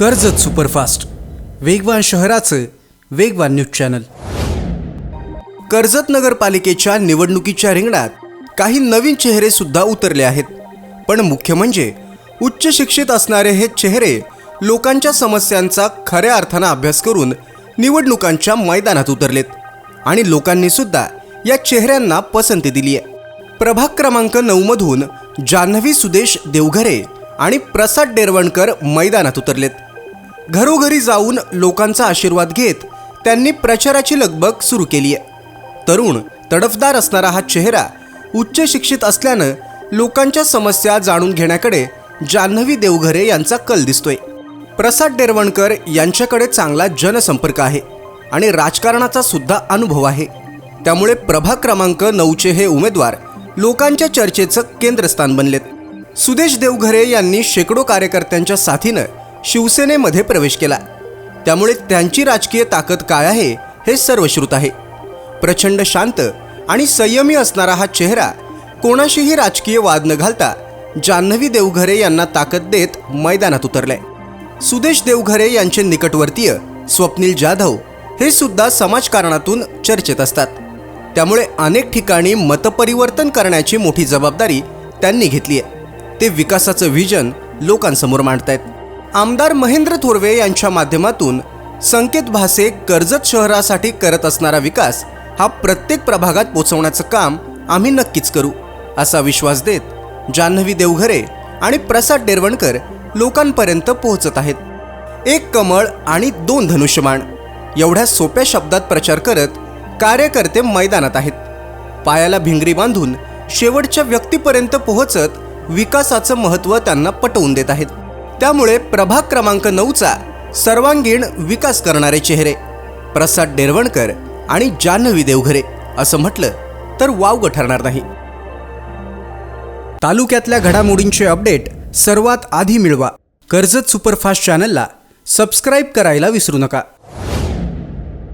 Karjat superfast. वेगवान शहराचं वेगवान न्यूज चॅनल. कर्जत नगरपालिकेच्या निवडणुकीच्या रिंगणात काही नवीन चेहरे सुद्धा उतरले आहेत. पण मुख्य म्हणजे उच्च शिक्षित असणारे हे चेहरे लोकांच्या समस्यांचा खऱ्या अर्थानं अभ्यास करून निवडणुकांच्या मैदानात उतरलेत. आणि लोकांनी सुद्धा या चेहऱ्यांना पसंती दिली आहे प्रभाग क्रमांक नऊमधून जान्हवी सुदेश देवघरे आणि प्रसाद डेरवणकर मैदानात उतरलेत. घरोघरी जाऊन लोकांचा आशीर्वाद घेत त्यांनी प्रचाराची लगबग सुरू केली आहे. तरुण तडफदार असणारा हा चेहरा उच्च शिक्षित असल्यानं लोकांच्या समस्या जाणून घेण्याकडे जान्हवी देवघरे यांचा कल दिसतोय. प्रसाद डेरवणकर यांच्याकडे चांगला जनसंपर्क आहे आणि राजकारणाचा सुद्धा अनुभव आहे. त्यामुळे प्रभाग क्रमांक नऊचे हे उमेदवार लोकांच्या चर्चेचं केंद्रस्थान बनलेत. सुदेश देवघरे यांनी शेकडो कार्यकर्त्यांच्या साथीनं शिवसेनेमध्ये प्रवेश केला. त्यामुळे त्यांची राजकीय ताकद काय आहे हे सर्वश्रुत आहे. प्रचंड शांत आणि संयमी असणारा हा चेहरा कोणाशीही राजकीय वाद न घालता जान्हवी देवघरे यांना ताकद देत मैदानात उतरलाय सुदेश देवघरे यांचे निकटवर्तीय स्वप्नील जाधव हे सुद्धा समाजकारणातून चर्चेत असतात. त्यामुळे अनेक ठिकाणी मतपरिवर्तन करण्याची मोठी जबाबदारी त्यांनी घेतली आहे ते विकासाचं व्हिजन लोकांसमोर मांडतायत. आमदार महेंद्र थोरवे यांच्या माध्यमातून संकेत भासे कर्जत शहरासाठी करत असणारा विकास हा प्रत्येक प्रभागात पोचवण्याचं काम आम्ही नक्कीच करू असा विश्वास देत जान्हवी देवघरे आणि प्रसाद डेरवणकर लोकांपर्यंत पोहोचत आहेत. एक कमळ आणि दोन धनुष्यबाण एवढ्या सोप्या शब्दात प्रचार करत कार्यकर्ते मैदानात आहेत. पायाला भिंगरी बांधून शेवटच्या व्यक्तीपर्यंत पोहोचत विकासाचं महत्त्व त्यांना पटवून देत आहेत. त्यामुळे प्रभाग क्रमांक नऊचा सर्वांगीण विकास करणारे चेहरे प्रसाद डेरवणकर आणि जान्हवी देवघरे असं म्हटलं तर वावगं ठरणार नाही. तालुक्यातल्या घडामोडींचे अपडेट सर्वात आधी मिळवा. कर्जत सुपरफास्ट चॅनलला सबस्क्राईब करायला विसरू नका.